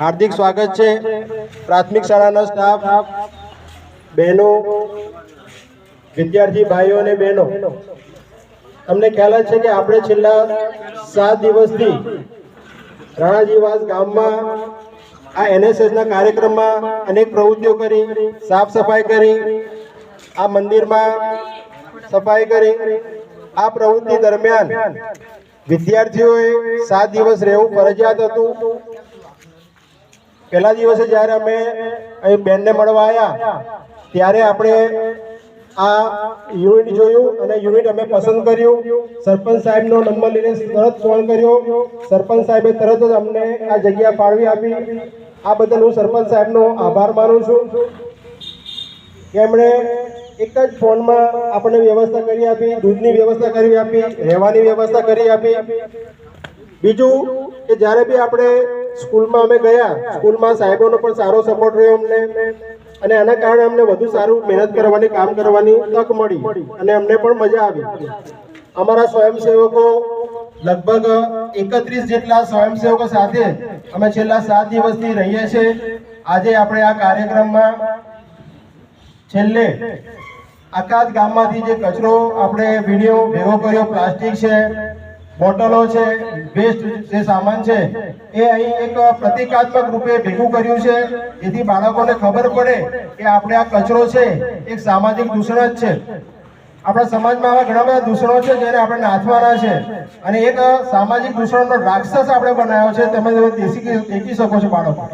હાર્દિક સ્વાગત છે. પ્રાથમિક શાળાના સ્ટાફ બહેનો, વિદ્યાર્થી ભાઈઓ અને બહેનો. તમને ખ્યાલ જ છે કે આપણે છેલ્લા સાત દિવસથી રાણાજીવાસ ગામમાં આ એનએસએસના કાર્યક્રમમાં અનેક પ્રવૃત્તિઓ કરી, સાફ સફાઈ કરી, આ મંદિરમાં સફાઈ કરી. આ પ્રવૃત્તિ દરમિયાન વિદ્યાર્થીઓએ સાત દિવસ રહેવું ફરજિયાત હતું. પહેલા દિવસે જ્યારે અમે અહીં બેનને મળવા આવ્યા ત્યારે આપણે આ યુનિટ જોયું અને યુનિટ અમે પસંદ કર્યું. સરપંચ સાહેબનો નંબર લઈને તરત ફોન કર્યો. સરપંચ સાહેબે તરત જ અમને આ જગ્યા ફાળવી આપી. આ બદલ હું સરપંચ સાહેબનો આભાર માનું છું. એમણે એક જ ફોનમાં આપણને વ્યવસ્થા કરી આપી, દૂધની વ્યવસ્થા કરી આપી, રહેવાની વ્યવસ્થા કરી આપી. બીજું કે જ્યારે બી આપણે સ્કૂલમાં અમે ગયા. સ્કૂલમાં સાહેબોનો પણ સારો સપોર્ટ રહ્યો અમને. અને આના કારણે અમને વધુ સારું મહેનત કરવાની, કામ કરવાની તક મળી અને અમને પણ મજા આવી. અમારા સ્વયંસેવકો લગભગ એકત્રીસ જેટલા સ્વયંસેવકો સાથે અમે છેલ્લા સાત દિવસથી રહીએ છીએ. આજે આપણે આ કાર્યક્રમમાં છેલ્લે આકાશ ગામમાંથી જે કચરો આપણે વીડિયો ભેગો કર્યો, પ્લાસ્ટિક છે બોટલો છે, વેસ્ટ જે સામાન છે, એ અહીં એક પ્રતિકાત્મક રૂપે ભેગું કર્યું છે. જેથી બાળકોને ખબર પડે કે આપણે આ કચરો છે, એક સામાજિક દૂષણ જ છે. આપણા સમાજમાં આવા ઘણા બધા દૂષણો છે જેને આપણે નાથવાના છે. અને એક સામાજિક દૂષણનો રાક્ષસ આપણે બનાવ્યો છે, તમે દેખી દેખી શકો છો બાળકો.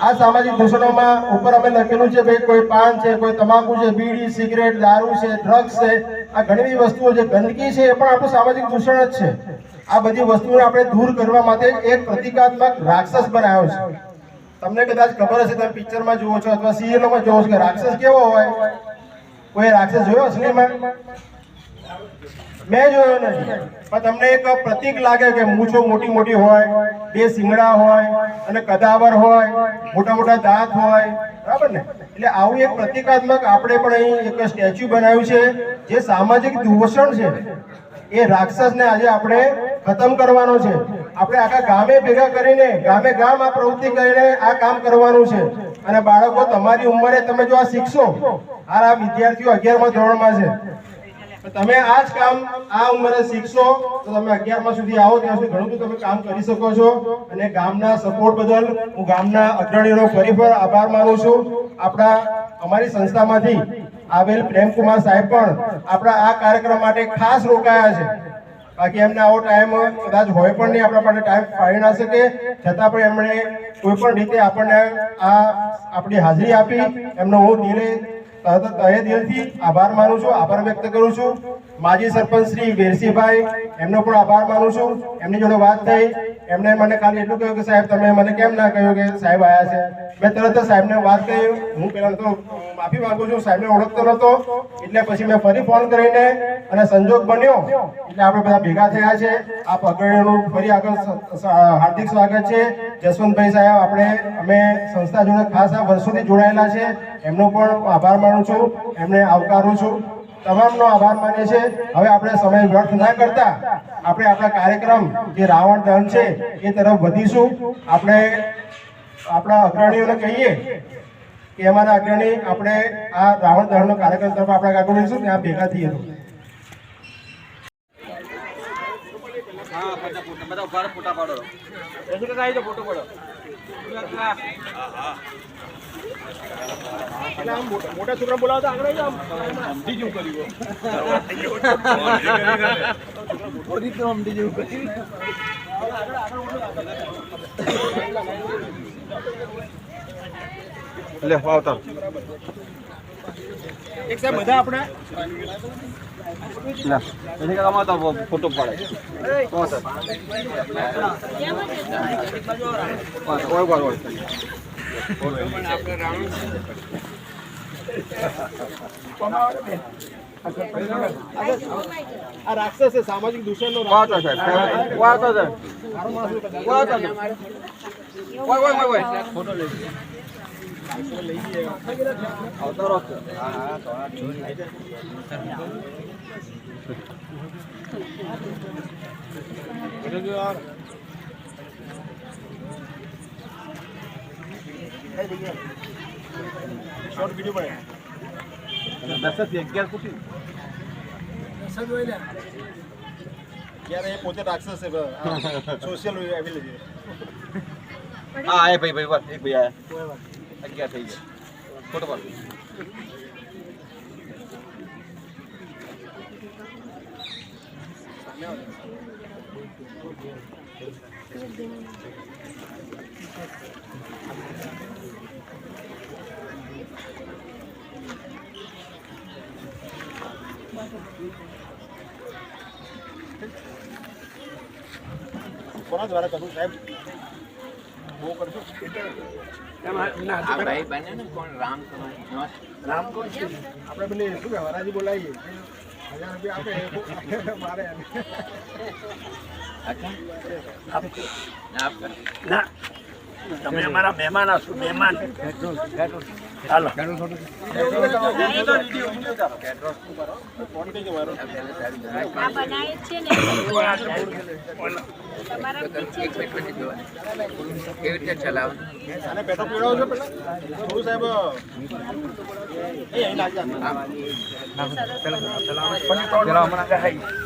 આ સામાજિક દૂષણોમાં ઉપર અમે લખેલું છે, ભાઈ કોઈ પાન છે, કોઈ તમાકુ છે, બીડી, સિગરેટ, દારૂ છે ડ્રગ્સ છે આ ઘણી બધી વસ્તુઓ છે. ગંદકી છે એ પણ આપણું સામાજિક દૂષણ જ છે. આ બધી વસ્તુઓને આપણે દૂર કરવા માટે એક પ્રતિકાત્મક રાક્ષસ બનાવ્યો છે. તમને કદાચ ખબર હશે, તમે પિક્ચરમાં જુઓ છો અથવા સિરિયલોમાં જુઓ છો કે રાક્ષસ કેવો હોય? કોઈ રાક્ષસ જોયો અસલીમાં મેં જોયો નથી. પણ તમને એક પ્રતીક લાગે કે મૂછો મોટી મોટી હોય, બે શિંગડા હોય અને કદાવર હોય, મોટા મોટા દાંત હોય. બરાબર ને? એટલે આવું એક પ્રતિકાત્મક આપણે પણ અહીં એક સ્ટેચ્યુ બનાવ્યું છે, જે સામાજિક દૂષણ છે. એ રાક્ષસને આજે આપણે ખતમ કરવાનો છે. આપણે આખા ગામે ભેગા કરીને, ગામે ગામ આ પ્રવૃત્તિ કરીને આ કામ કરવાનું છે. અને બાળકો, તમારી ઉંમરે તમે જો આ શીખશો, આ વિદ્યાર્થીઓ અગિયારમાં ધોરણમાં છે. તમે આ જ કામ આ ઉંમરે શીખશો, તો તમે અગિયારમાં સુધી આવો, ત્યાં સુધી ઘણું તમે કામ કરી શકો છો. અને ગામના સપોર્ટ બદલ હું ગામના અગ્રણીનો ફર આભાર માનું છું. આપણા, અમારી સંસ્થામાંથી આવેલ પ્રેમકુમાર સાહેબ પણ આપણા આ કાર્યક્રમ માટે ખાસ રોકાયા છે. બાકી એમને આવો ટાઈમ કદાચ હોય પણ નહીં, આપણા માટે ટાઈમ ફાળી ના શકે. છતાં પણ એમણે કોઈ પણ રીતે આપણને આ, આપણી હાજરી આપી. એમનો હું દિલે તહે દિલથી આભાર માનું છું, આભાર વ્યક્ત કરું છું. માજી સરપંચ શ્રી વેરસીભાઈ એમનો પણ આભાર માનું છું. એમની જોડે વાત થઈ. એમણે મને ખાલી એટલું કહ્યું કે સાહેબ, તમે મને કેમ ના કહ્યું કે સાહેબ આવ્યા છે? મેં તરત જ સાહેબને વાત કરી હું પહેલાં તો માફી માંગુ છું, સાહેબને ઓળખતો નહોતો. એટલે પછી મેં ફરી ફોન કરીને અને સંજોગ બન્યો. એટલે આપણે બધા ભેગા થયા છે. આ પગડીનું ફરી આગળ હાર્દિક સ્વાગત છે. જસવંતભાઈ સાહેબ, આપણે, અમે સંસ્થા જોડે ખાસ આ વર્ષોથી જોડાયેલા છે. એમનો પણ આભાર માનું છું. એમને આવકારું છું. તમામનો આભાર માને છે હવે આપણે સમય વ્યર્થ ના કરતા આપણે આપણા કાર્યક્રમ જે રાવણ દહન છે એ તરફ વધીશું. આપણે આપણા અગ્રણીઓને કહીએ કે અમારા અગ્રણી આપણે આ રાવણ દહનનો કાર્યક્રમ તરફ આપણે આગળ વધીશું ત્યાં ભેગા થઈએ તો હા બધા ફોટા બધા ઊભા ફોટા પાડો. આવી જાઓ, ફોટો પાડો. એટલે આમ મોટા મોટા છોકરા બોલાવતા આગળ આમ. સમજી જેવું કર્યું લે આવતા એક સાહેબ બધા આપણે તો ફોટો પાડે. કોણ સર ઓય ઓય ઓય. રાક્ષસ સામાજિક દૂષણનો વાતો સાહેબ વાતો સાહેબ વાતો ઓય ઓય ઓય ઓય ફોટો લઈ આવતો રહો શોર્ટ વીડિયો બને દસ જ અગિયાર ફૂટી યાર એ પોતે રાક્ષસ છે સોશિયલ એબિલિટી હા એ ભાઈ ભાઈ બસ એક ભાઈ આયા અગિયાર થઈ ગયા. ફૂટબોલ કોના દ્વારા કરું સાહેબ? રામ કોણ છે? આપણે પેલી શું હરાજી બોલાવીએ. હજાર રૂપિયા આપે મારે ના. તમે અમારા મહેમાન હશો મહેમાન હાલો કેવી રીતે ચલાવો આને પેટો પીવડાવો છો પેલા થોડું સાહેબ એ અહીં લાગી જાય. પેલા હમણાં ગહાઈ. સિગ્નલ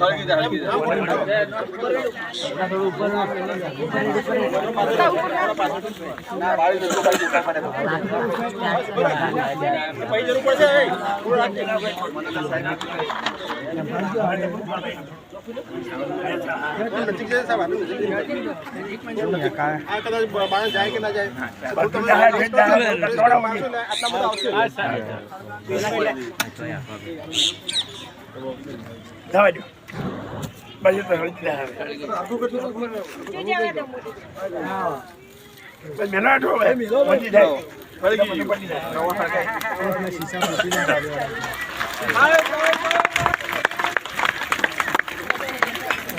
હળગી જાય પૈ જરૂર પડશે જાય જાય જવા દો પછી તો હવે. બસ મેલો હાટો હવે. પતી જાય.